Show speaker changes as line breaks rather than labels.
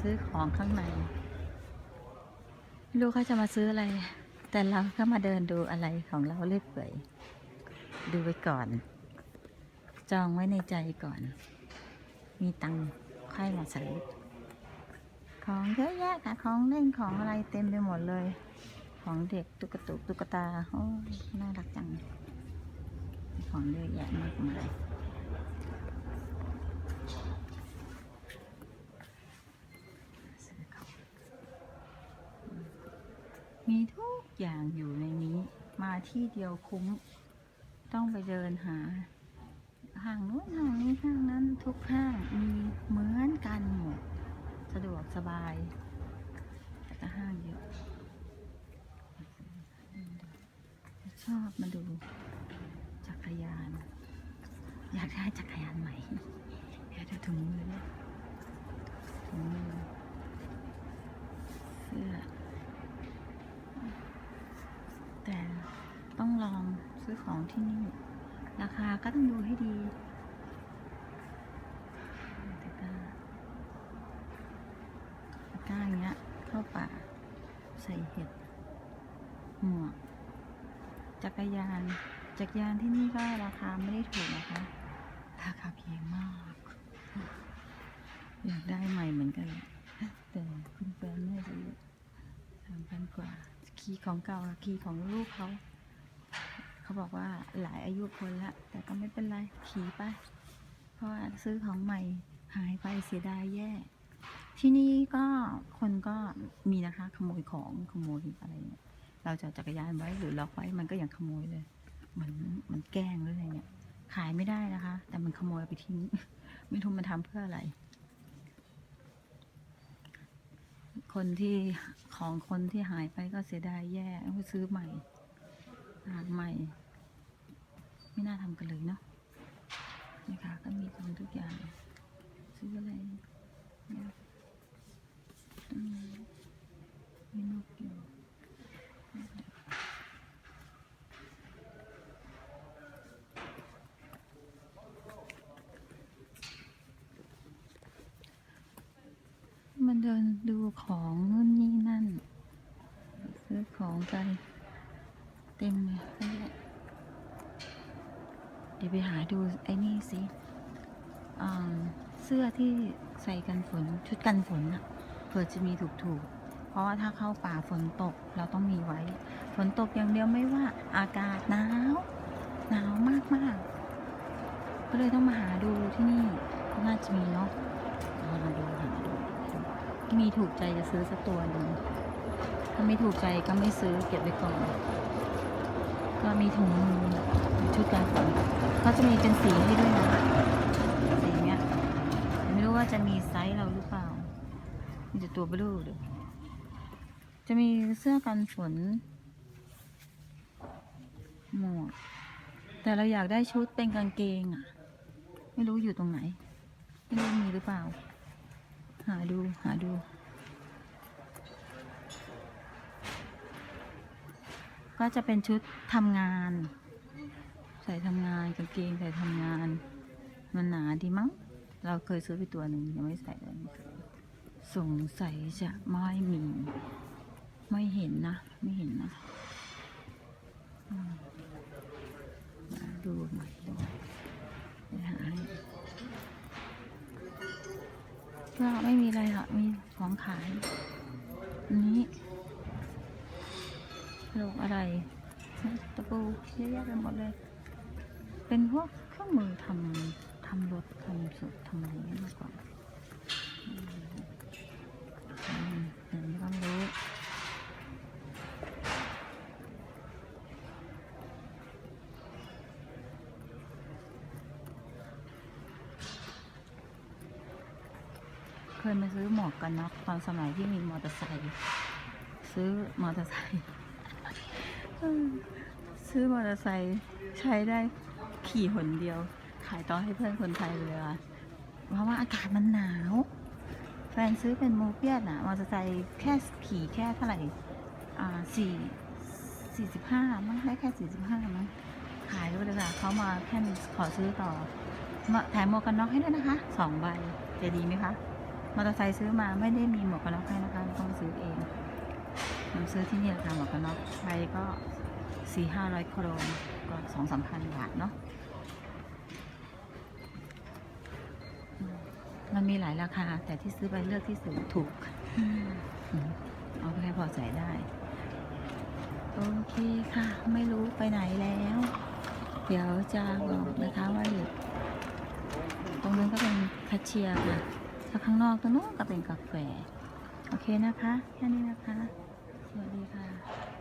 ซื้อของข้างในไม่รู้เขาจะมาซื้ออะไร แต่เราก็มาเดินดูอะไรของเราเรื่อยเปื่อยดูไว้ก่อน จองไว้ในใจก่อน มีตังค์ค่อยมาซื้อของเยอะแยะค่ะของเล่นของอะไรเต็มไปหมดเลย ของเด็กตุ๊กตุกตุ๊กตาโอ้น่ารักจัง ของเยอะแยะมากมายซื้อของ มีทุกอย่างอยู่ในนี้ มาที่เดียวคุ้ม ต้องไปเดินหาห้างนู้นห้างนี้ห้างนั้นทุกห้างมีเหมือนกันหมด สะดวกสบายแต่ก็ห้างเยอะชอบมาดูจักรยาน อยากได้จักรยานใหม่อยากได้ถุงมือด้วยถุงมือเสื้อ แต่ต้องลอง ซื้อของที่นี่ ราคาก็ต้องดูให้ดีตะกร้าตะกร้าอย่างเงี้ย เข้าป่า ใส่เห็ด หมวก จักรยาน จักรยานที่นี่ก็ราคาไม่ได้ถูกนะคะ ราคาแพงมาก อยากได้ใหม่เหมือนกัน แต่คุณแฟนไม่ซื้อสามพันกว่า คีย์ของเก่าคีย์ของลูกเขา เขาบอกว่าหลายอายุคนละ แต่ก็ไม่เป็นไรขี่ไป เพราะว่าซื้อของใหม่หายไปเสียดายแย่ ที่นี่ก็คนก็มีนะคะ ขโมยของขโมยอะไรเนี่ยเราจะจักรยานไว้หรือล็อกไว้มันก็อยังขโมยเลยเหมือนมันแกล้งหรืออะไรเนี่ย ขายไม่ได้นะคะ แต่มันขโมยไปทิ้ง ไม่รู้มันทำเพื่ออะไร คนที่ของคนที่หายไปก็เสียดายแย่ต้องซื้อใหม่ หาใหม่ ไม่น่าทำกันเลยเนาะนี่ค่ะก็มีของทุกอย่าง ซื้ออะไรมีนกอยู่มันเดินดูของนู่นนี่นั่น ซื้อของกัน ต็มเลยนั่เดี๋ยวไปหาดูไอ้นี่สิเสื้อที่ใส่กันฝนชุดกันฝนอะเผื่อจะมีถูกๆ เพราะว่าถ้าเข้าป่าฝนตกเราต้องมีไว้ ฝนตกอย่างเดียวไม่ว่าอากาศหนาว หนาวมากมากๆก็เลยต้องมาหาดูที่นี่น่าจะมีเนาะมาดูหาดูมีถูกใจจะซื้อสักตัวหนึ่งถ้าไม่ถูกใจก็ไม่ซื้อเก็บไว้ก่อน ก็มีถุงมือชุดการฝนเขาจะมีเป็นสีให้ด้วยนะสีเนี้ยไม่รู้ว่าจะมีไซส์เราหรือเปล่า มีแต่ตัวเบลูเลยจะมีเสื้อกันฝนหมวกแต่เราอยากได้ชุดเป็นกางเกงอะ ไม่รู้อยู่ตรงไหน ไม่รู้มีหรือเปล่า หาดูหาดู ก็จะเป็นชุดทำงาน ใส่ทำงานกางเกงใส่ทำงาน มันหนาดีมั้ง เราเคยซื้อไปตัวหนึ่งยังไม่ใส่เลยสงสัยจะไม่มี ไม่เห็นนะ ไม่เห็นนะดูหม่อยดูหาก็ไม่มีอะไรหรอกมีของขายอันนี้ ลกอะไรตะปูเยอะแยะไปหมดเลย เป็นพวกเครื่องมือทำทำรถทำสุดทำอะไรเงี้ยมากกว่าอืมอืมเห็นก็ไม่รู้เคยมาซื้อหมวกกันน็อกตอนสมัยที่มีมอเตอร์ไซค์ซื้อมอเตอร์ไซค์ ซื้อมอเตอร์ไซค์ใช้ได้ขี่หนเดียว ขายต่อให้เพื่อนคนไทยเลยอะเพราะว่าอากาศมันหนาว แฟนซื้อเป็นโมเปียสอะมอเตอร์ไซค์แค่ขี่แค่เท่าไหร่อ่าสี่สี่สิบห้ามั้งได้แค่สี่สิบห้ามั้งขายด้วยเลยค่ะเขามาแค่ขอซื้อต่อแถมหมวกกันน็อกให้ด้วยนะคะสองใบจะดีไหมคะมอเตอร์ไซค์ซื้อมาไม่ได้มีหมวกกันน็อกให้นะคะต้องซื้อเอง เราซื้อที่นี่ราคาหมวกกันน็อกไทยก็สี่ห้าร้อยโครนก็สองสามพันบาทเนาะมันมีหลายราคา แต่ที่ซื้อไปเลือกที่สุดถูก เอาแค่พอใส่ได้ โอเคค่ะ ไม่รู้ไปไหนแล้ว เดี๋ยวจะบอกนะคะว่าอยู่ตรงนู้นก็เป็นคชเชียร์ค่ะถ้าข้างนอกตรงนู้นก็เป็นกาแฟ โอเคนะคะ แค่นี้นะคะ สวัสดีค่ะ